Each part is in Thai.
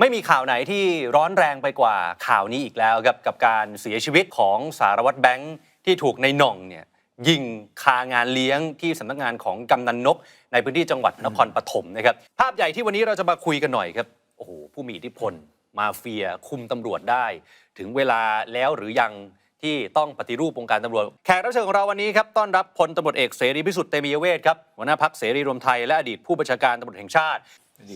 ไม่มีข่าวไหนที่ร้อนแรงไปกว่าข่าวนี้อีกแล้วครับกับการเสียชีวิตของสารวัตรแบงค์ที่ถูกในหน่องเนี่ยยิงคางานเลี้ยงที่สำนักงานของกำนันนก ในพื้นที่จังหวัดนครปฐมนะครับ ภาพใหญ่ที่วันนี้เราจะมาคุยกันหน่อยครับโอ้โหผู้มีอิทธิพล มาเฟียคุมตำรวจได้ ถึงเวลาแล้วหรือยังที่ต้องปฏิรูปวงการตำรวจ แขกรับเชิญของเราวันนี้ครับต้อนรับพลตำรวจเอกเสรีพิสุทธิ์เตมียเวทครับหัวหน้าพักเสรีรวมไทยและอดีตผู้บัญชาการตำรวจแห่งชาติ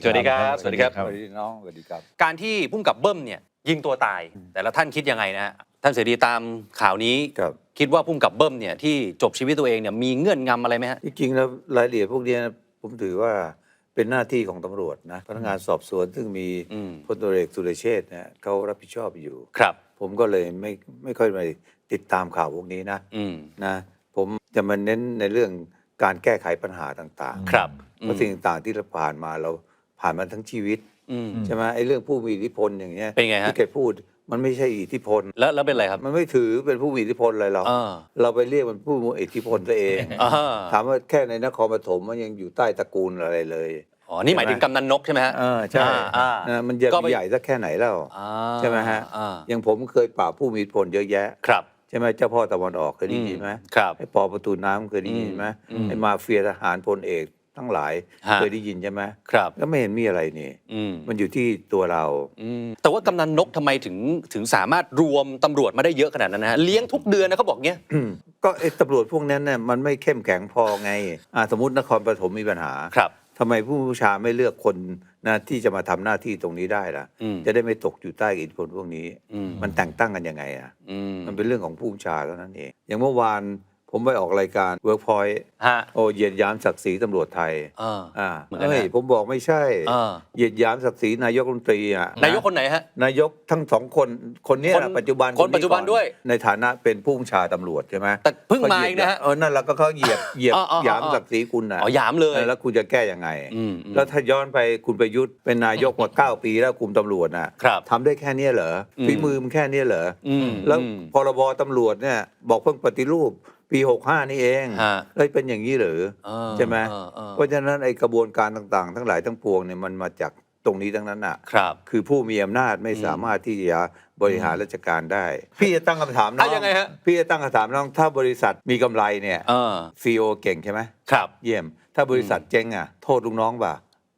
สวัสดีครับสวัสดีครับ สวัสดีน้องสวัสดีครับ การที่พุ่มกับเบิ้มเนี่ยยิงตัวตาย แต่ละท่านคิดยังไงนะฮะท่านเสรีตามข่าวนี้ครับ คิดว่าพุ่มกับเบิ้มเนี่ยที่จบชีวิตตัวเองเนี่ยมีเงื่อนงำอะไรไหมฮะ จริงๆแล้วรายละเอียดพวกเนี้ยผมถือว่าเป็นหน้าที่ของตำรวจนะพนักงานสอบสวนซึ่งมีอืม พลตำรวจเอกสุรเชษฐ์เนี่ยเขารับผิดชอบอยู่ ครับ ผมก็เลยไม่ไม่ค่อยไปติดตามข่าวพวกนี้นะอืมนะผมจะมาเน้นในเรื่องการแก้ไขปัญหาต่างๆครับเพราะสิ่งต่างๆที่เราผ่านมาเรา ผ่านมาทั้งชีวิตอืม ใช่ไหมไอ้เรื่องผู้มีอิทธิพลอย่างเงี้ยเป็นไงฮะ ที่แกพูดมันไม่ใช่อิทธิพล แล้วแล้วเป็นอะไรครับมันไม่ถือเป็นผู้มีอิทธิพลอะไรหรอกอ่าเราไปเรียกมันผู้มีอิทธิพลตัวเอง อ่าถามว่าแค่ในนครปฐมมันยังอยู่ใต้ตระกูลอะไรเลย อ๋อนี่หมายถึงกำนันนกใช่ไหมฮะ เออใช่อ่าอ่านะมันจะก็ไป ใหญ่สักแค่ไหนแล้ว อ่าใช่ไหมฮะ อ่าอย่างผมเคยปราบผู้มีอิทธิพลเยอะแยะ ครับใช่ไหมเจ้าพ่อตะวันออกเคยได้ยินไหมครับ ไอ้ปอประตูน้ำเคยได้ยินไหมอืม ไอ้มาเฟียทหารพลเอก ทั้งหลายฮะเคยได้ยินใช่ไหมครับ ก็ไม่เห็นมีอะไรนี่ อืมมันอยู่ที่ตัวเรา อืมแต่ว่ากำนันนกทำไมถึงถึงสามารถรวมตำรวจมาได้เยอะขนาดนั้นนะฮะเลี้ยงทุกเดือนนะเขาบอกเงี้ย ก็ไอ้ตำรวจพวกนั้นเนี่ยมันไม่เข้มแข็งพอไงอ่าสมมตินครปฐมมีปัญหาครับทำไมผู้บัญชาไม่เลือกคนนะที่จะมาทำหน้าที่ตรงนี้ได้ล่ะ อืม จะได้ไม่ตกอยู่ใต้อิทธิพลพวกนี้ อืมมันแต่งตั้งกันยังไงอะ อืม มันเป็นเรื่องของผู้บัญชาเท่านั้นเอง อย่างเมื่อวาน ผมไปออกรายการเวิร์กพอยต์ฮะ โอเหยียดหยามศักดิ์ศรีตำรวจไทยอ่าอ่าเหมือนกันนะเอ้ยผมบอกไม่ใช่อ่าเหยียดหยามศักดิ์ศรีนายกรัฐมนตรีอะนายกคนไหนฮะ นายกทั้งสองคนคนเนี้ยคนนะปัจจุบันคนปัจจุบันก่อด้วยในฐานะเป็นผู้บัญชาตำรวจใช่ไหมแต่เพิ่งมาเองนะฮะเออนั่นแล้วก็เขาเหยียบเหยียบอ๋ออ๋ออ๋อ หยามศักดิ์ศรีคุณนะอ๋อหยามเลยออแล้วคุณจะแก้ยังไง อืมอืม แล้วถ้าย้อนไปคุณประยุทธ์เป็นนายกมาเก้าปีแล้วคุมตำรวจน่ะครับทำได้แค่เนี้ยเหรออมฝีมือมันแค่เนี้ยเหรอออืมแล้วอืม พรบตำรวจเนี่ยบอกเพิ่งปฏิรูป ปี65นี่เองฮะเอ้ยเป็นอย่างนี้เหรืออ่าใช่ไหมอ่าอ่าเพราะฉะนั้นไอ้กระบวนการต่างๆ ทั้งหลายทั้งปวงเนี่ยมันมาจากตรงนี้ทั้งนั้นอะ ครับ คือผู้มีอำนาจไม่อืมสามารถที่จะบริหารราชการได้ พี่จะตั้งคำถามน้ออะงยังไงฮะ พี่จะตั้งคำถามน้องถ้าบริษัทมีกำไรเนี่ยเออซีโอเก่งใช่ไหมครับ เยี่ยม ถ้าบริษัทเจ๊งอะ โทษลูกน้องป่ะ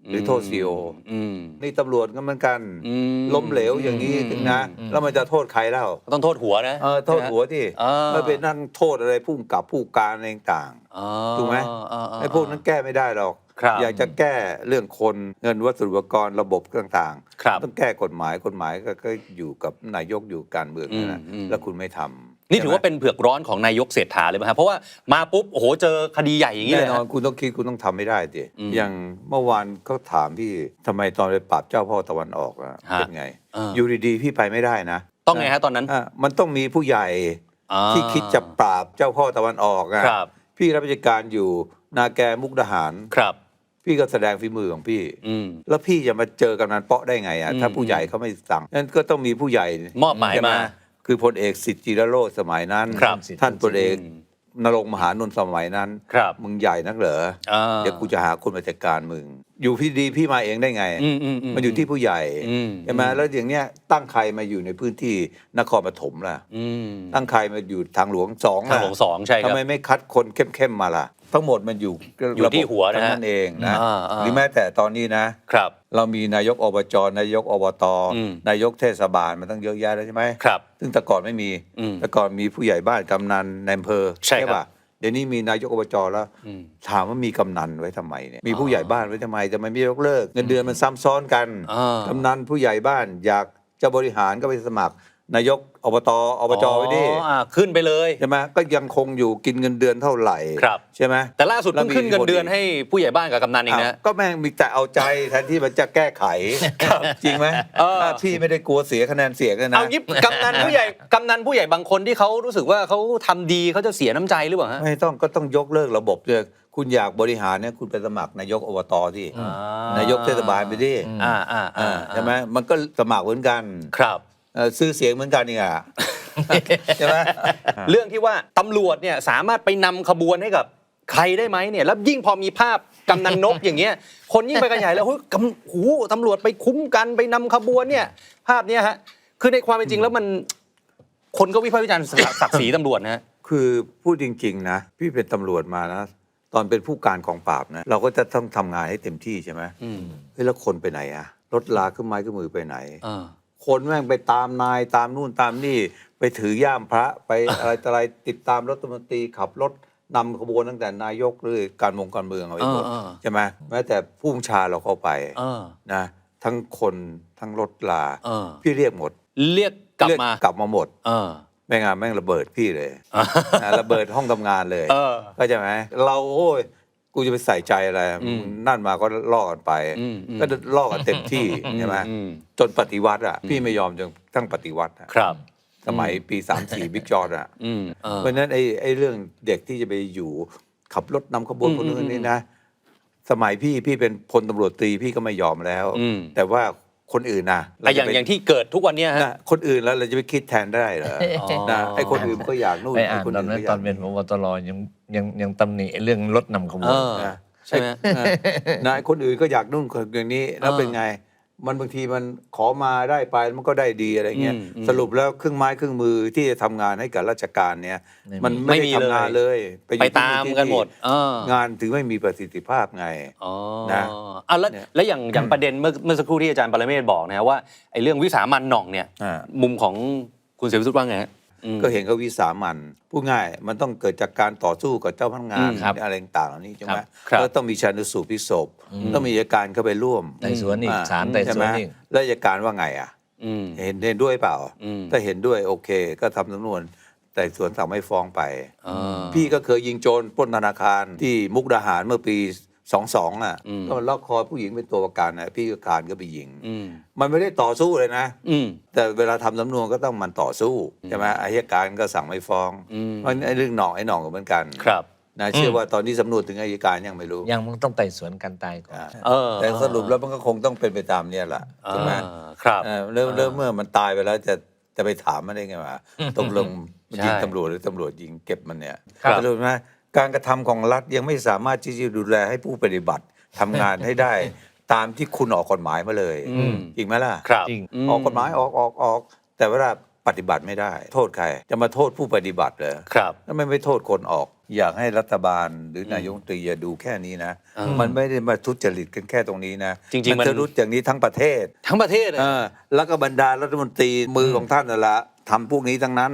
หรือโทษซีโออืมนี่ตำรวจก็เหมือนกันอืมล้มเหลวอย่างนี้อืมนะอืมแล้วมันจะโทษใครเล่าก็ต้องโทษหัวนะเออโทษหัวที่อ่าไม่ไปนั่งโทษอะไรผู้กำกับผู้การอะไรต่างอ๋อถูกไหมอ่าาไอ้พวกนั้นแก้ไม่ได้หรอกครับอยากจะแก้เรื่องคนเงินวัสดุอุปกรณ์ระบบต่างครับต้องแก้กฎหมายกฎหมายก็ก็อยู่กับนายกอยู่การเมืองนั่นแหละอืมอืมแล้วคุณไม่ทำ นี่ถือว่าใช่ไหมเป็นเผือกร้อนของนายกเศรษฐาเลยไหมครับเพราะว่ามาปุ๊บโอ้โหเจอคดีใหญ่อย่างนี้แน่เลยนอนฮะ คุณต้องคิดคุณต้องทำไม่ได้ดิอืมอย่างเมื่อวานเขาถามพี่ทำไมตอนไปปราบเจ้าพ่อตะวันออกอะฮะเป็นไงเออออ ยู่ดีๆพี่ไปไม่ได้นะต้องไงฮะตอนนั้นอะมันต้องมีผู้ใหญ่อ่าที่คิดจะปราบเจ้าพ่อตะวันออกอะครับพี่รับราชการอยู่นาแกมุกดาหาร ครับ พี่ก็แสดงฝีมือของพี่ อืม แล้วพี่จะมาเจอกำนันเปาะได้ไงอะอืมถ้าผู้ใหญ่เขาไม่สั่งนั้นก็ต้องมีผู้ใหญ่มอบหมายใช่ไมา คือพลเอกสิทธิจิรโรจน์สมัยนั้น ครับ ท่านพลเอกอืมนรงค์มหานนท์สมัยนั้น ครับ มึงใหญ่นักเหรออ่าเดี๋ยวกูจะหาคนมาจัดการมึง อยู่พี่ดีพี่มาเองได้ไง อืมอืมอืม มันอยู่ที่ผู้ใหญ่อืม ใช่ไหมแล้วอย่างเนี้ยตั้งใครมาอยู่ในพื้นที่นครปฐมล่ะ อืมตั้งใครมาอยู่ทางหลวงสองทางล่ะหลวงสองใช่คทำรับ ไมไม่คัดคนเข้มๆมาล่ะ ทั้งหมดมันอยู่อยู่ที่หัวนะฮะทั้งนั้นเองนะอ่าอ่าหรือแม้แต่ตอนนี้นะ ครับ เรามีนายกอบจนายกอบตอืม นายกเทศบาลมันตั้งเยอะแยะแล้วใช่ไหมครับ ซึ่งแต่ก่อนไม่มีอืมแต่ก่อนมีผู้ใหญ่บ้านกำนันในอำเภอใช่ครับป่ะ เดี๋ยวนี้มีนายกอบจแล้วอืมถามว่ามีกำนันไว้ทำไมเนี่ยมีอ๋อผู้ใหญ่บ้านไว้ทำไมทำไมไม่ยกเลิก เงินเดือนมันซ้ำซ้อนกันอ่ากำนันผู้ใหญ่บ้านอยากจะบริหารก็ไปสมัคร นายกอบตอบจไว้ดิอ๋ออ่าขึ้นไปเลย ใช่ไหมก็ยังคงอยู่กินเงินเดือนเท่าไหร่ครับ ใช่ไหมแต่ล่าสุดเพิ่งขึ้นเงินเดือนให้ผู้ใหญ่บ้านกับกำนันเองนะอ้าวก็แม่งมีแต่เอาใจแทนที่มันจะแก้ไขจริงไหมเออถ้าพี่ไม่ได้กลัวเสียคะแนนเสียงกันนะเอายิบกำนันผู้ใหญ่กำนันผู้ใหญ่บางคนที่เขารู้สึกว่าเขาทำดีเขาจะเสียน้ำใจหรือเปล่าฮะไม่ต้องก็ต้องยกเลิกระบบเลยคุณอยากบริหารเนี่ยคุณไปสมัครนายกอบตที่อ่านายกเทศบาลไปดิอ่าอ่าอ่าอ่าใช่ไหมมันก็สมัครเหมือนกันครับ เอ่อซื้อเสียงเหมือนกันนี่อะใช่ไหม เรื่องที่ว่าตำรวจเนี่ยสามารถไปนำขบวนให้กับใครได้ไหมเนี่ยแล้วยิ่งพอมีภาพกำนันนกอย่างเงี้ย คนยิ่งไปกันใหญ่แล้วเฮ้ยกำหูตำรวจไปคุ้มกันไปนำขบวนเนี่ย ภาพเนี้ยฮะคือในความเป็นจริงแล้วมัน คนก็วิพากษ์วิจารณ์ศักดิ์ศรีตำรวจนะฮะ คือพูดจริงๆนะ พี่เป็นตำรวจมานะ ตอนเป็นผู้การกองปราบนะ เราก็จะต้องทำงานให้เต็มที่ใช่ไหมอืม เฮ้ยแล้วคนไปไหนอะรถลาขึ้นไม้ขึ้นมือไปไหนเออ คนแม่งไปตามนายตามนู่นตามนี่ ไปถือย่ามพระไปอะไรต่ออะไรติดตามรัฐมนตรีขับรถนำขบวนตั้งแต่นายกหรือการมงการเมืองเอาไปหมดเออเออ ใช่ไหมแม้แต่ผู้บัญชาเราเข้าไปเออ นะทั้งคนทั้งรถลา เออ พี่เรียกหมดเรียกกลับเรียมา กลับมาหมด เออ ไม่งานแม่งระเบิดพี่เลยนะระเบิดห้องทำงานเลยเออ ก็ใช่ไหมเราโอ้ย กูจะไปใส่ใจอะไรอืมนั่นมาก็ล่อกันไป อืมอืมก็ล่อกันเต็มที่ใช่ไหมอืม จนปฏิวัติอะ พี่ไม่ยอมจนตั้งปฏิวัติอะครับ สมัยปีสามสี่บิ๊กจอร์ดอะ อืมเออ เพราะฉะนั้นไอ้ไอ้เรื่องเด็กที่จะไปอยู่ขับรถนำขบวนอืมคนนู้อืนมนี่นะ สมัยพี่พี่เป็นพลตำรวจตรีพี่ก็ไม่ยอมแล้ว อืมแต่ว่า คนอื่นนะแต่อย่างเรจะไปอย่างที่เกิดทุกวันเนี้ยฮะ นะคนอื่นแล้วเราจะไปคิดแทนได้เหรออ๋อ นะไอ้คนอื่นมันก็อยากนู่นไปอ่านไคนตอนนั้นก็ยากตอนเป็นพบตรยังยังยังตำหนิเรื่องรถนำขบวเอนอ นะใช่ไหมเออนะไอ้คนอื่นก็อยากนู่นคนอย่างนี้แล้วเออเป็นไง มันบางทีมันขอมาได้ไปมันก็ได้ดีอะไรเงี้ยอืมอืม สรุปแล้วเครื่องไม้เครื่องมือที่จะทำงานให้กับราชการเนี่ยมันไม่ไม่ได้มีทำงานเลยไปอยู่ที่ตามที่กันหมดเออ งานถึงไม่มีประสิทธิภาพไง อ๋อนะอะแล้วเนี่ย แล้วอย่างอย่างประเด็นเมื่อเมื่อสักครู่ที่อาจารย์ปรเมศบอกนะฮะว่าไอ้เรื่องวิสามันหน่องเนี่ย อ่า มุมของคุณเสรีพิสุทธิ์ว่าไงฮะอืม ก็เห็นเขาวิสามันพูดง่ายมันต้องเกิดจากการต่อสู้กับเจ้าพนักงานอืมครับอะไรต่างๆเหล่านี้ใช่ไหมครับ แล้วต้องมีชันสูตรพลิกศพต้องมีอัยการเข้าไปร่วมไต่สวนอีกอ่าศาลไต่ใช่สไหวมนอีก แล้วอัยการว่าไงอะ อืม เห็นเห็นด้วยเปล่า อืม ถ้าเห็นด้วยโอเค ก็ทำสำนวนแต่สวนสั่งไม่ฟ้องไป อ่า พี่ก็เคยยิงโจรปล้นธนาคารที่มุกดาหารเมื่อปี สองสองอะอืมก็มันล็อกคอผู้หญิงเป็นตัวประกันนะพี่ก็คานก็ไปยิงอืมมันไม่ได้ต่อสู้เลยนะอืมแต่เวลาทำสำนวนก็ต้องมันต่อสู้ใช่ไหมอายการก็สั่งไม่ฟ้องอืมเพราะฉะนั้นไอ้เรื่องหน่องไอ้หน่องก็เหมือนกันครับนะเชื่อว่าตอนนี้สำนวนถึงอายการยังไม่รู้ ยังมึงต้องไต่สวนการตายก่อนอ่าเออแต่สรุปแล้วมันก็คงต้องเป็นไปตามเนี่ยแหละใช่ไหมอ่าครับเออเริ่มเริ่มเมื่อมันตายไปแล้วจะจะไปถามมันได้ไงวะตกลงมันยิงใช่ตำรวจหรือตำรวจยิงเก็บมันเนี่ยครับสรุปนะ การกระทำของรัฐยังไม่สามารถที่จะดูแลให้ผู้ปฏิบัติทำงานให้ได้ ตามที่คุณออกกฎหมายมาเลยอืมจริงไหมล่ะครับจริงมออกกฎหมายออกออกออกแต่เวลาปฏิบัติไม่ได้ โทษใคร จะมาโทษผู้ปฏิบัติเหรอครับแล้วไม่ไม่โทษคนออก อยากให้รัฐบาลหรือนายกรัฐมนตรีอย่าดูแค่นี้นะอืมมันไม่ได้มาทุจริตกันแค่ตรงนี้นะจริงๆมันจะรู้อย่างนี้ทั้งประเทศ ทั้งประเทศเลยเออแล้วก็บรรดารัฐมนตรีมือของท่านนั่นแหละทำพวกนี้ทั้งนั้น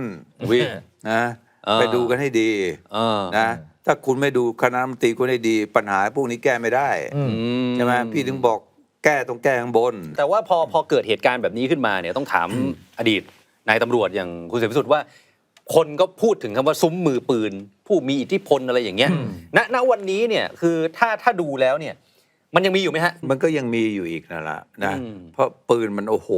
วินะเออ ไปดูกันให้ดีเออนะ ถ้าคุณไม่ดูคณะรัฐมนตรีคุณให้ดี ปัญหาพวกนี้แก้ไม่ได้อืมอืใช่ไหมพี่ถึงบอกแก้ต้องแก้ข้างบน แต่ว่าพอพอเกิดเหตุการณ์แบบนี้ขึ้นมาเนี่ยต้องถามอดีตนายตำรวจอย่างคุณเสรีพิสุทธิ์ว่า คนก็พูดถึงคำว่าซุ้มมือปืน ผู้มีอิทธิพลอะไรอย่างเงี้ยณณวันนี้เนี่ยคือถ้าถ้าดูแล้วเนี่ย มันยังมีอยู่ไหมฮะ มันก็ยังมีอยู่อีกนั่นแหละนะอืมเพราะปืนมันโอ้โห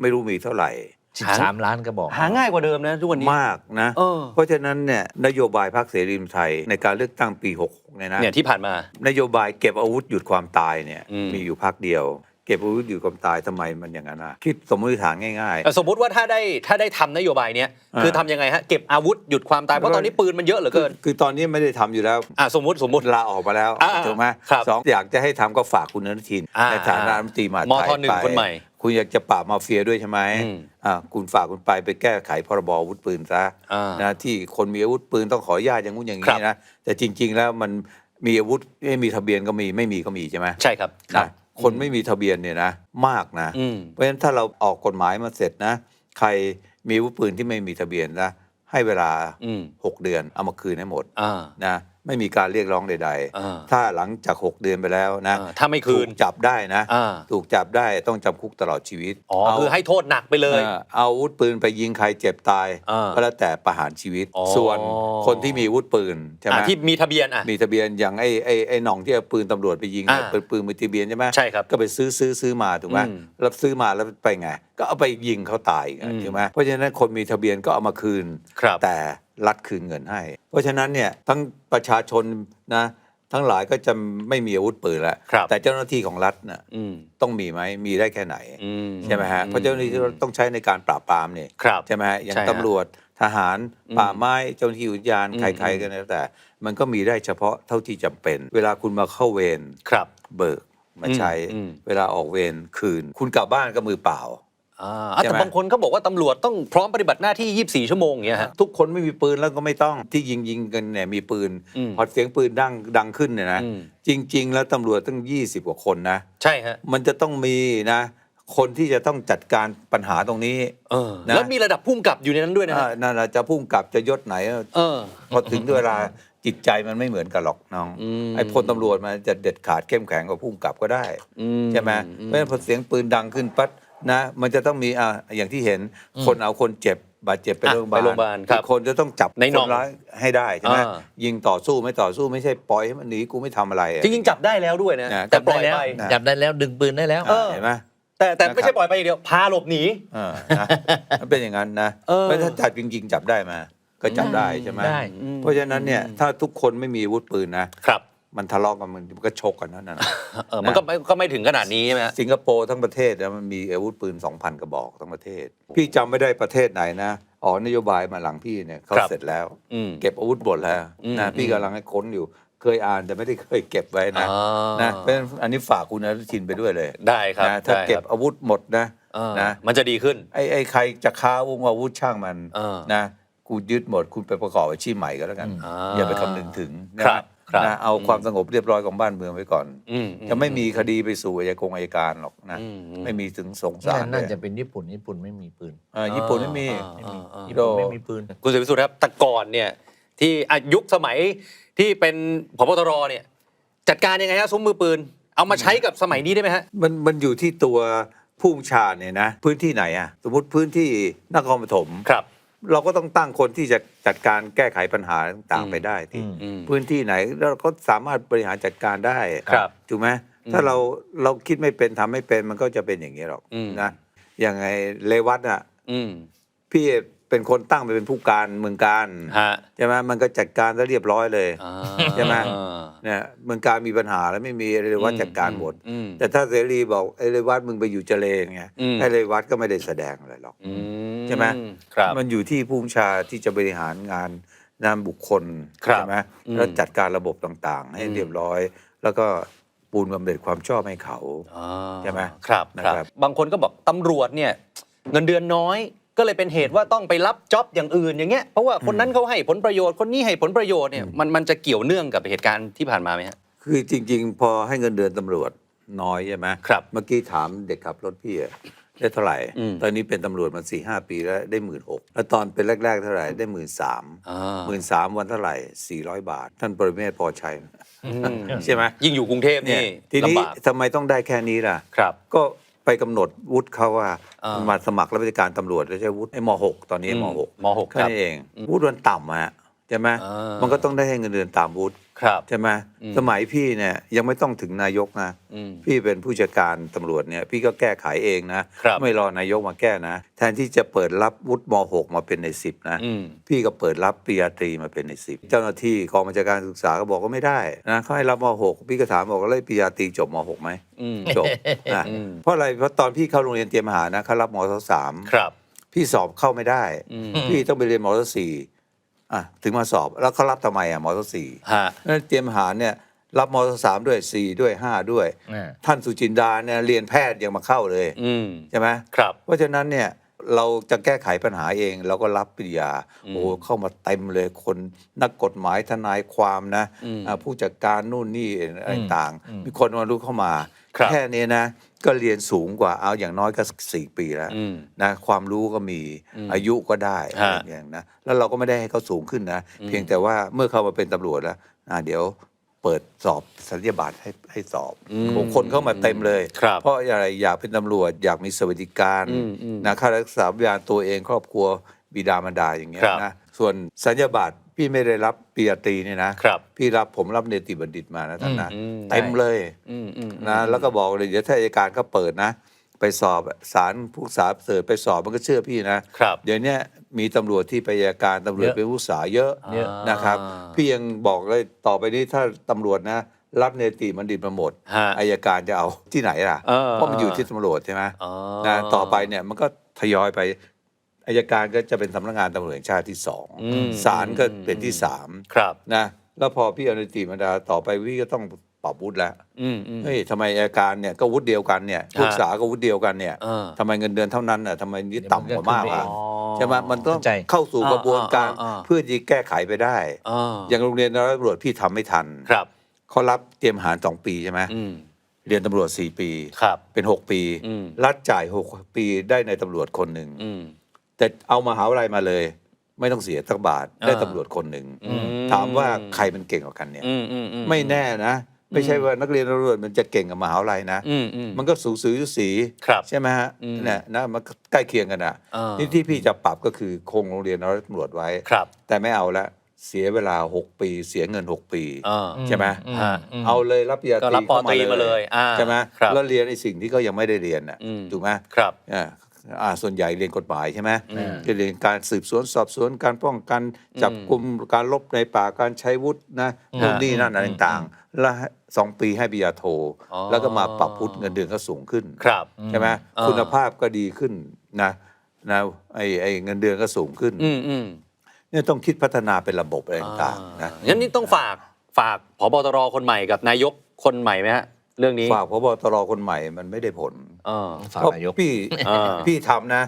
ไม่รู้มีเท่าไหร่ สิบสามล้านก็บอก หาง่ายกว่าเดิมนะทุกวันนี้ มากนะ เออ เพราะฉะนั้นเนี่ยนโยบายพรรคเสรีรวมไทยในการเลือกตั้งปี6เนี่ยนะเนี่ยที่ผ่านมา นโยบายเก็บอาวุธหยุดความตายเนี่ยอืม มีอยู่พรรคเดียว เก็บอาวุธหยุดความตายทำไมมันอย่างนั้นนะคิดสมมติฐานง่าย แต่สมมุติว่าถ้าได้ถ้าได้ทำนโยบายเนี้ยอ่าคือทำยังไงฮะเก็บอาวุธหยุดความตาย เพราะตอนนี้ปืนมันเยอะเหลือๆคือเกินคือตอนนี้ไม่ได้ทำอยู่แล้ว อะสมมติสมมติ ลาออกมาแล้วอ่าถูกไหมครับสองอยากจะให้ทำก็ฝากคุณอนุทิน อ่าในฐานะรัฐมนตรีมหาดมไทยทหนึ่งไปคนใหม่คุณอยากจะปราบมาเฟียด้วยใช่ไหมอืม อ่าคุณฝากคุณไปไปแก้ไขพรบอาวุธปืนซะอ่านะที่คนมีอาวุธปืนต้องขออนุญาตอย่างงู้นอย่างครันี้บนะแต่จริง ๆ แล้วมันมีอาวุธไม่มีทะเบียนก็มีไม่มีก็มีใช่ไหมใช่ครับครับนะคนไม่มีทะเบียนเนี่ยนะมากนะ อืม เพราะฉะนั้นถ้าเราออกกฎหมายมาเสร็จนะ ใครมีอาวุธปืนที่ไม่มีทะเบียนนะให้เวลา อืม6 เดือนเอามาคืนให้หมดอ่า นะ ไม่มีการเรียกร้องใดอ่าๆถ้าหลังจาก 6 เดือนไปแล้วนะอ่าถ้าไม่คืนถูกจับได้นะอ่าถูกจับได้ต้องจำคุกตลอดชีวิตอ๋อเาคือให้โทษหนักไปเลยเออเอาอาวุธปืนไปยิงใครเจ็บตายอ่าก็แล้วแต่ประหารชีวิตอ๋อส่วนคนที่มีอาวุธปืนใช่ไหมอ่าที่มีทะเบียนอะมีทะเบียนอย่างไอ้ไอ้ไอ้หน่องที่เอาปืนตำรวจไปยิงเนี่ยอ่าเป็นปืนมีทะเบียนใช่ไหมใช่ครับก็ไปซื้อซื้อซื้อมาถูกไหมอืมแล้วซื้อมาแล้วไปไง ก็เอาไปยิงเขาตายอีกอะอืมถูกไหมเพราะฉะนั้นคนมีทะเบียนก็เอามาคืนครับแต่ รัฐคืนเงินให้ เพราะฉะนั้นเนี่ยทั้งประชาชนนะทั้งหลายก็จะไม่มีอาวุธปืนแล้ว ครับแต่เจ้าหน้าที่ของรัฐน่ะอืม ต้องมีไหมมีได้แค่ไหน อืม ใช่ไหมฮะเพราะเจ้าหน้าที่ต้องใช้ในการปราบปรามเนี่ยครับใช่ไหมฮะอย่างใช่ฮะตำรวจทหารอืมป่าไม้เจ้าหน้าที่อุทยานอืม ใครๆกันแล้วแต่ มันก็มีได้เฉพาะเท่าที่จำเป็น เวลาคุณมาเข้าเวรครับ เบิกมาใช้ อืมเวลาออกเวรคืน คุณกลับบ้านก็มือเปล่า อ่าอะใช่แต่ไหม บางคนเขาบอกว่าตำรวจต้องพร้อมปฏิบัติหน้าที่ 24 ชั่วโมงอย่างเงี้ยฮะ ทุกคนไม่มีปืนแล้วก็ไม่ต้องที่ยิงยิงกันเนี่ยมีปืนอืมพอเสียงปืนดังดังขึ้นเนี่ยนะอืม จริง ๆ แล้วตำรวจตั้ง 20 กว่าคนนะ ใช่ฮะมันจะต้องมีนะ คนที่จะต้องจัดการปัญหาตรงนี้ เออนะ แล้วมีระดับพุ่มกับอยู่ในนั้นด้วยนะอ่าฮะนั่นแหละจะพุ่งกลับจะยศไหน เออ พอถึงเวลาจิตใจมันไม่เหมือนกันหรอกน้องอืม ไอ้พลตำรวจมันจะเด็ดขาดเข้มแข็งกว่าพุ่งกลับก็ได้ อืใช่ไหมอืเพราะฉะนั้นพอเสียงปืนดังขึ้นปั๊บ นะมันจะต้องมีอ่าอย่างที่เห็นคนเอาคนเจ็บบาดเจ็บไปอะโรงพยาบาลไปโรงพยาบาลครับอีกคนจะต้องจับในหน่คองนร้ายให้ได้ใช่ไหมอ่า ยิงต่อสู้ไม่ต่อสู้ไม่ใช่ปล่อยให้มันหนีกูไม่ทำอะไรอะ จริงๆจับได้แล้วด้วยนะนะ แต่จับปล่ได้อยแล้วไป นะ จับได้แล้วดึงปืนได้แล้ว เออ เห็นไหม แต่แต่นะครับไม่ใช่ปล่อยไปอย่างเดียวพาหลบหนี เออนะมันเป็นอย่างนั้นนะเออเพราะถ้าจับจริงๆจับได้มา ก็จับได้ใช่ไหมได้ เพราะฉะนั้นเนี่ยถ้าทุกคนไม่มีอาวุธปืนนะครับ มันทะเลาะกันมันก็ชกกันนั่นนะเออมันก็ไม่ก็ไม่ถึงขนาดนี้ใช่ไหมฮะสิงคโปร์ทั้งประเทศนะมันมีอาวุธปืน 2,000 กระบอกทั้งประเทศ พี่จำไม่ได้ประเทศไหนนะออกนโยบายมาหลังพี่เนี่ยเขาครับเสร็จแล้ว อืม เก็บอาวุธหมดแล้วอืมนะพี่กำลังให้ค้นอยู่ เคยอ่านแต่ไม่ได้เคยเก็บไว้นะอ่านะเพราะฉะนั้นอันนี้ฝากคุณอนุทินไปด้วยเลยได้ครับนะถ้าได้เก็บครับอาวุธหมดนะเออนะมันจะดีขึ้น ไอ้ไอ้ใครจะค้าวงอาวุธช่างมันเออนะกูยึดหมดคุณไปประกอบอาชีพใหม่ก็แล้วกัน อ่าอย่าไปคำนึงถึงนะครับครับ นะเอาความสงบเรียบร้อยของบ้านเมืองไว้ก่อนอืมจะไม่มีคดีไปสู่อายกงอายการหรอกนะอืมอืมไม่มีถึงสงสารน่าด้วยจะเป็นญี่ปุ่นญี่ปุ่นไม่มีปืนอ่าญี่ปุ่นไม่มีอ่าอ่าญี่ปุ่นไม่มีปืนคุณเสรีพิสุทธิ์ครับแต่ก่อนเนี่ยที่อายุคสมัยที่เป็นพบตรเนี่ย จัดการยังไงฮะซุ้มมือปืน เอามาใช้กับสมัยนี้ได้ไหมฮะมันมันอยู่ที่ตัวผู้บัญชาเนี่ยนะ พื้นที่ไหนอะสมมติพื้นที่นครปฐมครับ เราก็ต้องตั้งคนที่จะจัดการแก้ไขปัญหาต่างอืมๆไปได้ที่อืมอืม พื้นที่ไหนเราก็สามารถบริหารจัดการได้ครับถูกไหมอืมถ้าเราเราคิดไม่เป็นทำไม่เป็นมันก็จะเป็นอย่างนี้หรอกอืม นะอย่างไงเลวัตอะ อืม พี่ เป็นคนตั้งไปเป็นผู้การเมืองการฮะใช่ไหมมันก็จัดการซะเรียบร้อยเลยอ่าใช่ไหมเนี่ยเมืองการมีปัญหาแล้วไม่มีเลวัตจัดการหมดอืม แต่ถ้าเสรีบอกไอ้เลวัตมึงไปอยู่เจเลไงอืม ไอ้เลวัตก็ไม่ได้แสดงอะไรหรอก อืใช่ไหม ครับ มันอยู่ที่ผู้บัญชาที่จะบริหารงานนามบุคคลครับใช่ไหมอืมแล้วจัดการระบบต่างๆ ให้อืม เรียบร้อย แล้วก็ปูนบำเหน็จความชอบให้เขา อ่าใช่ไหมครับ นะคครัรับบบางคนก็บอกตำรวจเนี่ย เงินเดือนน้อย ก็เลยเป็นเหตุว่าต้องไปรับจ็อบอย่างอื่นอย่างเงี้ยเพราะว่าคนนั้นเขาให้ผลประโยชน์คนนี้ให้ผลประโยชน์เนี่ยมันมันจะเกี่ยวเนื่องกับเหตุการณ์ที่ผ่านมาไหมฮะคือจริง ๆ พอให้เงินเดือนตำรวจน้อยใช่ไหมครับ เมื่อกี้ถามเด็กขับรถพี่อะได้เท่าไหร่ อืม ตอนนี้เป็นตำรวจมาสี่ห้าปีแล้วได้หมื่นหกแล้วตอนเป็นแรก ๆ เท่าไหร่ได้หมื่นสามอ่าหมื่นสามวันเท่าไหร่สี่ร้อยบาท ท่านปรเมศพอชัยอืมใช่ไหมยิ่งอยู่กรุงเทพเนี่ยนี่ทีนี้ลำบากทำไมต้องได้แค่นี้ล่ะ ครับ ก็ ไปกำหนดวุฒิเขาว่าอ่ามาสมัครรับราชการตำรวจแล้วใช้วุฒิไอ้มหกตอนนี้อืมมหกมหกแค่ครับ นั้นเอง วุฒิมันต่ำอะใช่ไหมอ่ามัมันก็ต้องได้ให้เงินเดือนตามวุฒิ ครับ ใช่ไหมอืม สมัยพี่เนี่ยยังไม่ต้องถึงนายกนะ อืม พี่เป็นผู้จัดการตำรวจเนี่ยพี่ก็แก้ไขเองนะครับ ไม่รอนายกมาแก้นะ แทนที่จะเปิดรับวุฒิม .6 มาเป็นในสิบนะ อืม พี่ก็เปิดรับปริญญาตรีมาเป็นในสิบเจ้าหน้าที่กองบัญชาการศึกษาก็บอกก็ไม่ได้นะเขาให้รับม .6 พี่ก็ถามบอกว่าแล้วปริญญาตรีจบม .6 ไหมอืม จบนะอืม เพราะอะไรเพราะตอนพี่เข้าโรงเรียนเตรียมทหารนะเขารับมสามครับ พี่สอบเข้าไม่ได้ อืม พี่ต้องไปเรียนมสี่ อะถึงมาสอบแล้วเขารับทำไมอะมสี่ฮะ นั่นเตรียมทหารเนี่ยรับมสามด้วยสี่ด้วยห้าด้วย อ่า ท่านสุจินดาเนี่ยเรียนแพทย์ยังมาเข้าเลยอืม ใช่ไหมครับ เพราะฉะนั้นเนี่ยเราจะแก้ไขปัญหาเองเราก็รับปริญญาอืมโอ้เข้ามาเต็มเลยคนนักกฎหมายทนายความนะอืมอ่าผู้จัดการนู่นนี่อะไรต่างอืมมีคนมารู้เข้ามาครับ แค่นี้นะ ก็เรียนสูงกว่าเอาอย่างน้อยก็สี่ปีแล้วอืมนะความรู้ก็มีอืมอายุก็ได้ฮะอะไรอย่างนะแล้วเราก็ไม่ได้ให้เขาสูงขึ้นนะอืมเพียงแต่ว่าเมื่อเขามาเป็นตำรวจแล้วอ่าเดี๋ยวเปิดสอบสัญญาบัตรให้ให้สอบอืมโอ้คนเข้ามาเต็มเลยครับเพราะอะไรอยากเป็นตำรวจอยากมีสวัสดิการอืมอืมนะค่ารักษาพยาบาลตัวเองครอบครัวบิดามารดาอย่างเงี้ยครับนะส่วนสัญญาบัตร พี่ไม่ได้รับปริญญาตรีเนี่ยนะครับพี่รับผมรับเนติบัณฑิตมานะท่านนะอืมเต็มเลยอืมอืมนะแล้วก็บอกเลยเดี๋ยวถ้าอัยการเขาเปิดนะ ไปสอบสารผู้สาเสิร์ชไปสอบมันก็เชื่อพี่นะครับ เดี๋ยวเนี้ยมีตำรวจที่ไปอัยการตำรวจเยอะเป็นผู้สาเยอะเยอะนะครับ อ่าพี่ยังบอกเลยต่อไปนี้ถ้าตำรวจนะ รับเนติมันดิตมาหมดฮะ อายการจะเอาที่ไหนล่ะเออ เพราะมันอยู่ที่ตำรวจใช่ไหม อ๋อ นะต่อไปเนี่ยมันก็ทยอยไป อายการก็จะเป็นสำนักงานตำรวจแห่งชาติที่สองอืมศาลก็เป็นที่สามครับ นะแล้วพอพี่เอาเนติมาดาต่อไปพี่ก็ต้องปรับวุฒิแล้วอืมอืม เฮ้ยทำไมอายการเนี่ยก็วุฒิเดียวกันเนี่ยผู้สาก็วุฒิเดียวกันเนี่ยเออทำไมเงินเดือนเท่านั้นน่ะทำไมนี่ต่ำกว่ามากเดี๋ยวมันก็ขึ้นไปอะเองใช่ไหมมันต้องเข้าใจ เข้าสู่กระบวนการอ่าอ่าอ่า เพื่อที่แก้ไขไปได้ อ่าอย่างโรงเรียนตำรวจพี่ทำไม่ทันครับ เขารับเตรียมทหารสองปีใช่ไหมอืมเรียนตำรวจสี่ปี ครับ เป็นหกปี อืม รัฐจ่ายหกปีได้ในตำรวจคนหนึ่ง อืม แต่เอามหาวิทยาลัยมาเลย ไม่ต้องเสียสักบาทอ่าได้ตำรวจคนหนึ่งอืมถามว่าใครมันเก่งกว่ากันเนี่ยอืมอืมอืไม่แน่นะ ไม่ใช่ว่านักเรียนตำรวจมันจะเก่งกับมหาวิทยาลัยนะอืมอืมมันก็สูสีสูสีครับใช่ไหมฮะอืมเนี่ยนะมันก็ใกล้เคียงกันอะอ่านี่นี่ที่พี่จะปรับก็คือคงโรงเรียนตำรวจไว้ครับแต่ไม่เอาละเสียเวลา 6 ปี เสียเงิน 6 ปีอ่าใช่ไหมอืมฮะอืมเอาเลยรับปริญญาก็ตรัรีบปอตรีมาเลยอ่าใช่ไหมครับแล้วเรียนในสิ่งที่เขายังไม่ได้เรียนน่ะอืมถูกไหมครับ อ่าอ่าส่วนใหญ่เรียนกฎหมายใช่ไหมอืม จะเรียนการสืบสวนสอบสวนการป้องกันจับกลุ่มการลบในป่าการใช้วุฒินะนู่นนี่นั่นอะไรต่างๆแล้วสองปีให้ปริญญาโท อ๋อ แล้วก็มาปรับพุทธเงินเดือนก็สูงขึ้น ครับ ใช่ไหมอ่า คุณภาพก็ดีขึ้นนะนะไอไอเงินเดือนก็สูงขึ้นอืมอืมเนี่ยต้องคิดพัฒนาเป็นระบบอะไรต่างๆนะงั้นนี่ต้องฝากฝากผบตรคนใหม่กับนายกคนใหม่ไหมฮะ เรื่องนี้ ฝากพบตรคนใหม่มันไม่ได้ผล เออ ฝากเพราะนายก พี่อ่า พี่ทำนะ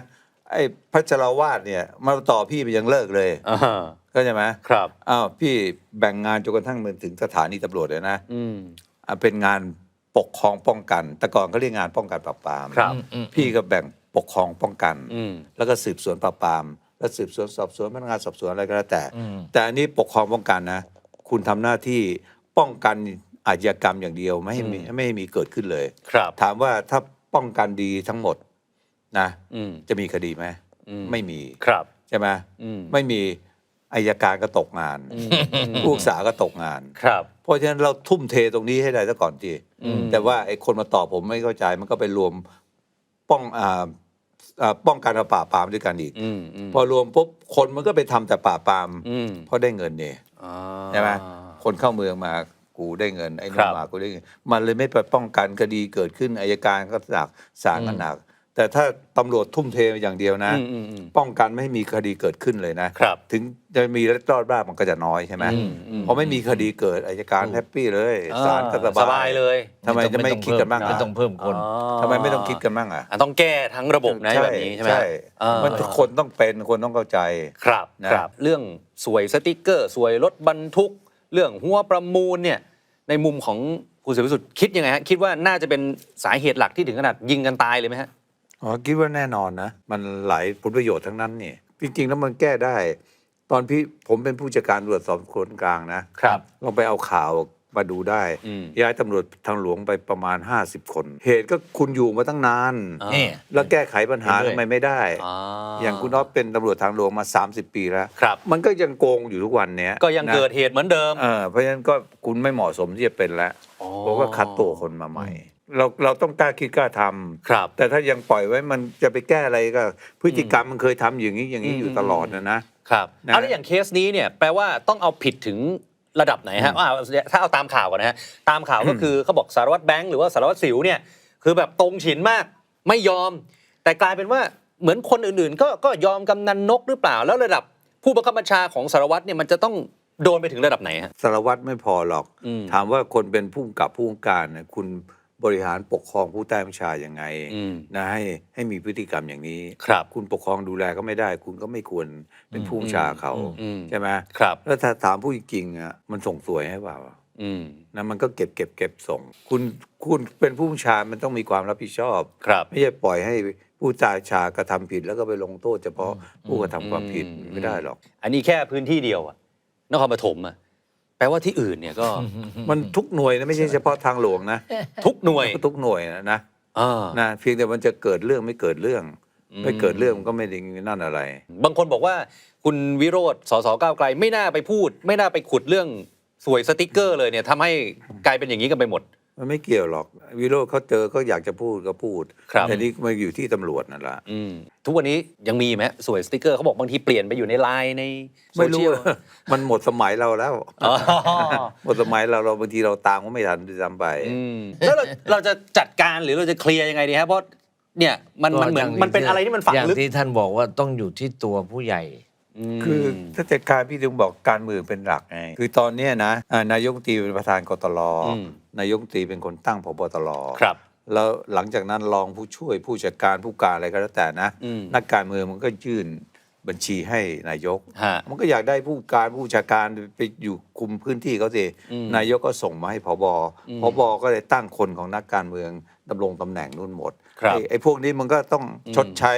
ไอ้พัชรวาดเนี่ยมาต่อพี่ไปยังเลิกเลยอ่าเข้าใจไหมครับ อ้าวพี่แบ่งงานจนกระทั่งมันถึงสถานีตำรวจเลยนะอืม อะเป็นงานปกครองป้องกัน แต่ก่อนเขาเรียกงานป้องกันปราบปรามครับพี่ก็แบ่งปกครองป้องกัน อืม แล้วก็สืบสวนปราบปราม แล้วสืบสวนสอบสวนพนักงานสอบสวนอะไรก็แล้วแต่ อืม แต่อันนี้ปกครองป้องกันนะ คุณทำหน้าที่ป้องกันอาชญากรรมอย่างเดียวไม่ให้มีอืมไม่ให้มีเกิดขึ้นเลย ครับ ถามว่าถ้า ป้องกันดีทั้งหมดนะอืมจะมีคดีไหมอืมไม่มีครับ ใช่ไหมอืมไม่มีอายการก็ตกงานอืมผู้ศึกษาก็ตกงาน ครับ เพราะฉะนั้นเราทุ่มเทตรงนี้ให้ได้ซะก่อนทีอืม แต่ว่าไอ้คนมาตอบผมไม่เข้าใจมันก็ไปรวมป้องอ่าอ่าป้องกันกับปราบปรามด้วยกันอีก อืมอืมพอรวมปุ๊บคนมันก็ไปทำแต่ปราบปรามอืมเพราะได้เงินเนี่ย อ่า ใช่ไหมคนเข้าเมืองมา กูได้เงินไอ้คนู่รันบมากูได้เงินมันเลยไม่ไปป้องกันคดีเกิดขึ้นอายการก็หนักศาลก็หนัก แต่ถ้าตำรวจทุ่มเทอย่างเดียวนะ อืมอืมอืมป้องกันไม่ให้มีคดีเกิดขึ้นเลยนะ ครับ ถึงจะมีรอดบ้างมันก็จะน้อยใช่ไหมอืมอืม เพราะไม่มีคดีเกิดอายการแฮปปี้เลยศาลก็สสบาบายยเลย ทำไมจะไม่คิดกันบ้างไม่อะต้องเพิ่มคนอ๋อ ทำไมไม่ต้องคิดกันบ้างอะ อะต้องแก้ทั้งระบบนะแบบนี้ใช่ไหมใช่อ่ามันคนต้องเป็นคนต้องเข้าใจ ครับนะครับ เรื่องสวยสติกเกอร์ สวยรถบรรทุก เรื่องหัวประมูลเนี่ย ในมุมของคุณเสรีพิสุทธิ์คิดยังไงฮะคิดว่าน่าจะเป็นสาเหตุหลักที่ถึงขนาดยิงกันตายเลยไหมฮะ อ๋อคิดว่าแน่นอนนะ มันหลายผลประโยชน์ทั้งนั้นนี่จริง ๆ แล้วมันแก้ได้ ตอนพี่ผมเป็นผู้จัดการตำรวจสอบสวนกลางนะครับ ลองไปเอาข่าว มาดูได้ อืม ย้ายตำรวจทางหลวงไปประมาณ 50 คน เหตุก็คุณอยู่มาตั้งนาน อ่า นี่ แล้วแก้ไขปัญหาเห็นด้วย ทำไมไม่ได้อ่าอย่างคุณอ๊อฟเป็นตำรวจทางหลวงมา 30 ปีแล้ว ครับ มันก็ยังโกงอยู่ทุกวันเนี้ยก็ยังนะเกิดเหตุเหมือนเดิม เออเพราะฉะนั้นก็คุณไม่เหมาะสมที่จะเป็นแล้วอ๋อเพราะว่าคัดตัวคนมาใหม่ เราเราต้องกล้าคิดกล้าทำครับ แต่ถ้ายังปล่อยไว้มันจะไปแก้อะไรก็ พฤติกรรมมันเคยทำอย่างนี้อย่างนี้อืมอยู่ตลอดนะนะ ครับนะ เอาแล้วอย่างเคสนี้เนี่ยแปลว่าต้องเอาผิดถึง ระดับไหนฮะว่าถ้าเอาตามข่าวก่อนนะฮะตามข่าวก็คือเขาบอกสารวัตรแบงค์หรือว่าสารวัตรสิวเนี่ยคือแบบตรงฉินมากไม่ยอม แต่กลายเป็นว่าเหมือนคนอื่นๆ ก็ก็ยอมกำนันนกหรือเปล่าแล้วระดับผู้บังคับบัญชาของสารวัตรเนี่ยมันจะต้องโดนไปถึงระดับไหนฮะสารวัตรไม่พอหรอกอืมถามว่าคนเป็นผู้กำกับผู้ว่าการเนี่ยคุณ บริหารปกครองผู้ใต้บัญชาอย่างไงอืมนะให้ให้มีพฤติกรรมอย่างนี้ครับคุณปกครองดูแลก็ไม่ได้ คุณก็ไม่ควรเป็นผู้บัญชาเขาอืมใช่ไหมครับ แล้วถ้าถามผู้จริงๆอะมันส่งสวยให้เปล่าอืมนะมันก็เก็บเก็บเก็บส่ง คุณคุณเป็นผู้บัญชา มันต้องมีความรับผิดชอบครับไม่ใช่ปล่อยให้ผู้ตายชากระทำผิดแล้วก็ไปลงโทษเฉพาะผู้กระทำความผิดอืมไม่ได้หรอก อันนี้แค่พื้นที่เดียวอะนครปฐมอะ แปลว่าที่อื่นเนี่ยก็ มันทุกหน่วยนะไม่ใช่เฉพาะทางหลวงนะทุกหน่วยทุกหน่วยนะนะอ่านะเพียงแต่มันจะเกิดเรื่องไม่เกิดเรื่องอืมไม่เกิดเรื่องมันก็ไม่ได้นั่นอะไร บางคนบอกว่าคุณวิโรธสสก้าวไกล ไม่น่าไปพูด ไม่น่าไปขุดเรื่องสวยสติกเกอร์เลยเนี่ยทำให้กลายเป็นอย่างนี้กันไปหมด มันไม่เกี่ยวหรอก วิโรจน์เขาเจอเขาอยากจะพูดก็พูดครับ แต่นี่มาอยู่ที่ตำรวจนั่นแหละ อืมทุกวันนี้ยังมีไหมสวยสติกเกอร์เขาบอกบางทีเปลี่ยนไปอยู่ในไลน์ในโซไม่รู้เชียลมันหมดสมัยเราแล้ว อ๋อหมดสมัยเราเราบางทีเราตามก็ไม่ทันด้วยซ้ำไป อืมแล้วเราเราจะจัดการหรือเราจะเคลียร์ยังไงดีครับเพราะเนี่ยมันมันเหมือนก็ย่างมันเป็นอะไรที่มันฝังอย่างลึก ที่ท่านบอกว่าต้องอยู่ที่ตัวผู้ใหญ่ม คือถ้าจัดการพี่ถึงบอกการเมืองเป็นหลักไงคือตอนเนี้ยนะอ่านายกรัฐมนตรีเป็นประธานกตลอืมนายกรัฐมนตรีเป็นคนตั้งพบตรครับ แล้วหลังจากนั้นรองผู้ช่วยผู้จัดการผู้การอะไรก็แล้วแต่นะ อืม นักการเมืองมันก็ยื่นบัญชีให้นายก ฮะ มันก็อยากได้ผู้การผู้จัดการไปอยู่คุมพื้นที่เขาสิอืมนายกก็ส่งมาให้พบอืมพบก็เลยตั้งคนของนักการเมืองดำรงตำแหน่งนู่นหมดครับไอ้ไอ้พวกนี้มันก็ต้องอืมชดใช้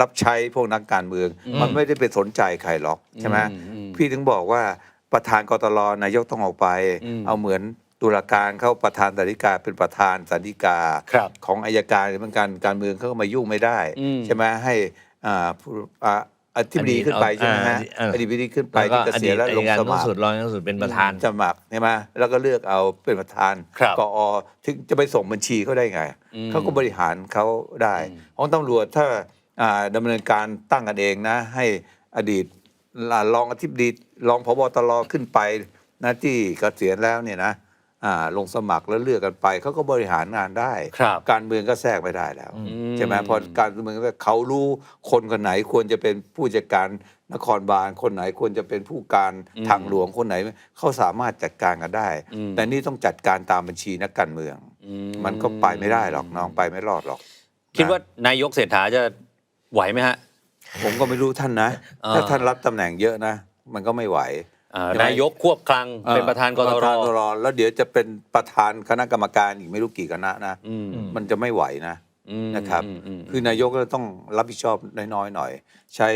รับใช้พวกนักการเมืองอืมมันไม่ได้ไปสนใจใครหรอกใช่ไหมอืมอืมพี่ถึงบอกว่าประธานกตลนายกต้องเอาไปอืมเอาเหมือนตุลาการเข้าประธานสันติกาเป็นประธานสันติกาครับของอายการเหมือนกันการเมืองเขาก็มายุ่งไม่ได้อืมใช่ไหมให้อ่าผู้อ่าอธิบดีขึ้นไปใช่ไหมฮะอ่าอธิบดีขึ้นไปแล้วก็ที่เกษียณแล้วอลดีงตอัยการสสูมังครสุดรองอัยการสูงสุดเป็นประธานสมัครใช่ไหมแล้วก็เลือกเอาเป็นประธานครับกอถึงจะไปส่งบัญชีเขาได้ไงอืมเขาก็บริหารเขาได้อืมของตำรวจถ้าอ่า ดำเนินการตั้งกันเองนะ ให้อดีตรองอธิบดีรองพบตรขึ้นไปนะที่เกษียณแล้วเนี่ยนะอ่าลงสมัครแล้วเลือกกันไปเขาก็บริหารงานได้ครับการเมืองก็แทรกไม่ได้แล้วอืมใช่ไหมเพอการเมืองก็เขารู้คนคนไหนควรจะเป็นผู้จัดการนครบาลคนไหนควรจะเป็นผู้การอืมทางหลวงคนไหนเขาสามารถจัดการกันได้อืมแต่นี่ต้องจัดการตามบัญชีนักการเมืองอืมันก็ไปไม่ได้หรอกน้องไปไม่รอดหรอก คิดว่านายกเศรษฐาจะ ไหวไหมฮะ ผมก็ไม่รู้ท่านนะ อ่า ถ้าท่านรับตำแหน่งเยอะนะ มันก็ไม่ไหวอ่าใช่ไหมนายกควบคลังเป็นประธานกตประรธานกตรแล้วเดี๋ยวจะเป็นประธานคณะกรรมการอีกไม่รู้กี่คณะนะอืมมันจะไม่ไหวนะ อืมนะครับ อืมอืมคือนายกก็ต้องรับผิดชอบน้อยๆหน่อย ใช้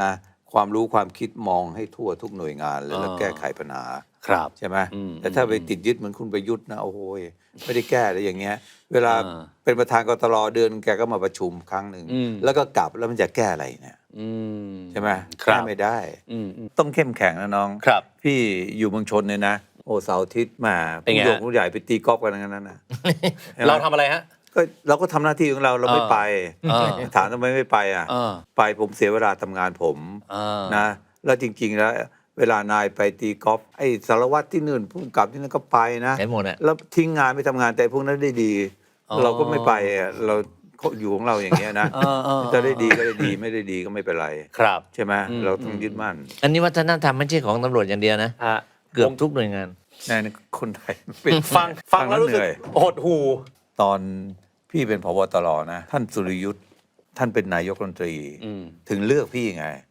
นะความรู้ความคิดมองให้ทั่วทุกหน่วยงานเลยแล้วแก้ไขปัญหา ครับใช่ไหมอืมแต่ถ้าไปติดยึดเหมือนคุณประยุทธ์นะโอ้โหยไม่ได้แก้เลยอย่างเงี้ย เวลาอ่าเป็นประธานกตรเดือนแกก็มาประชุมครั้งหนึ่งอืม แล้วก็กลับแล้วมันจะแก้อะไรเนี่ยอืมใช่ไหมครับแก้ไม่ได้ อืมอืมต้องเข้มแข็งนะน้อง ครับ พี่อยู่เมืองชนเนี่ยนะ โอ้เสาร์อาทิตย์มาเป็นผู้ไงใหญ่ฮะผู้ใหญ่ไปตีกอล์ฟกันทั้งนั้นนะใช่ไหมเราทำอะไรฮะ ก็เราก็ทำหน้าที่ของเราเราไม่อ่าไปอ่าถามทำไมไม่ไปอะอ่าไปผมเสียเวลาทำงานผมอ่านะ แล้วจริง ๆ แล้ว เวลานายไปตีกอล์ฟไอ้สารวัตรที่นู่นผู้กำกับที่นั่นก็ไปนะได้หมดอะ แล้วทิ้งงานไม่ทำงานแต่พวกนั้นได้ดี อ๋อ เราก็ไม่ไปอะเราอยู่ของเราอย่างเงี้ยนะเออเออจะได้ดีก็ได้ดีไม่ได้ดีก็ไม่เป็นไร ครับ ใช่ไหมอืม เราต้องยึดมั่นอันนี้วัฒนธรรมไม่ใช่ของตำรวจอย่างเดียวนะ ฮะเกือบทุกหน่วยงานแน่นคนไทยเป็นฟังฟังแล้วรู้สึกเหนื่อย หดหู ตอนพี่เป็นพบตรนะ ท่านสุริยุทธ์ท่านเป็นนายกรัฐมนตรี อืม ถึงเลือกพี่ไงอืม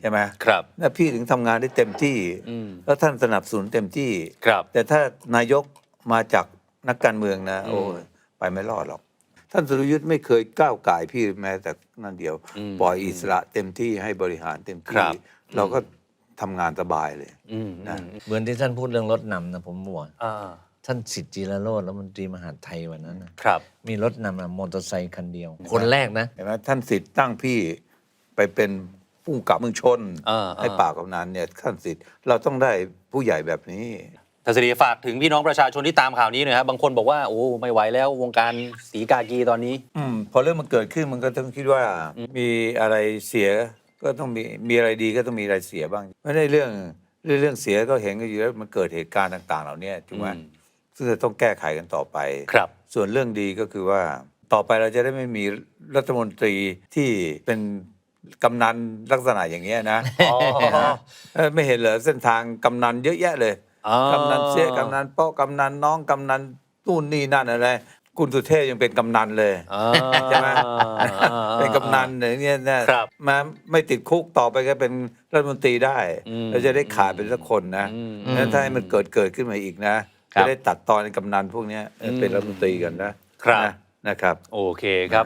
ใช่ไหมครับแล้วพี่ถึงทำงานได้เต็มที่อืมแล้วท่านสนับสนุนเต็มที่ครับ แต่ถ้านายกมาจากนักการเมืองนะอืมโอ้ยไปไม่รอดหรอก ท่านสุรยุทธ์ไม่เคยก้าวไก่ายพี่แม้แต่นั่นเดียวอืมปล่อยอิสระเต็มที่ให้บริหารเต็มครัที่บเราก็ทำงานสบายเลยอืมนะเหมือนที่ท่านพูดเรื่องรถนำนะผมบอกอ่าท่านสิทธิจิรโรจน์รัฐมนตรีมหาดไทยวันนั้นนะครับ มีรถนำนะมอเตอร์ไซค์คันเดียว คนแรกนะเห็นไหมท่านสิทธิ์ตั้งพี่ไปเป็น ผู้กำกับเมืองชนอ่าให้อ่าปากกำนันเนี่ยท่านสิทธิ์เราต้องได้ผู้ใหญ่แบบนี้ ทัศนีฝากถึงพี่น้องประชาชนที่ตามข่าวนี้หน่อยครับบางคนบอกว่าโอ้ไม่ไหวแล้ววงการสีกากีตอนนี้ อืมพอเรื่องมันเกิดขึ้นมันก็ต้องคิดว่ามีอะไรเสียก็ต้องมีมีอะไรดีก็ต้องมีอะไรเสียบ้างไม่ได้เรื่องเรื่องเรื่องเสียก็เห็นกันอยู่แล้วมันเกิดเหตุการณ์ต่าง ๆ เหล่านี้ถูกไหมอืม ซึ่งจะต้องแก้ไขกันต่อไป ครับ ส่วนเรื่องดีก็คือว่าต่อไปเราจะได้ไม่มีรัฐมนตรีที่เป็น กำนันลักษณะอย่างเงี้ยนะอ๋อเออไม่เห็นเหรอเส้นทางกำนันเยอะแยะเลยอ๋อกำนันเสียกำนันเป้ากำนันน้องกำนันนู่นนี่นั่นอะไรคุณสุเทพยังเป็นกำนันเลยอ่าใช่ไหมเป็นกำนันอย่างเงี้ยนะครับมาไม่ติดคุกต่อไปก็เป็นรัฐมนตรีได้อืมเราจะได้ขาดเป็นสักคนนะอืมนั้นถ้าให้มันเกิดเกิดขึ้นมาอีกนะครัจะบได้ตัดตอนกำนันพวกเนี้ยเออเป็นรัฐมนตรีกันนะครับนะนะครับ โอเคครับ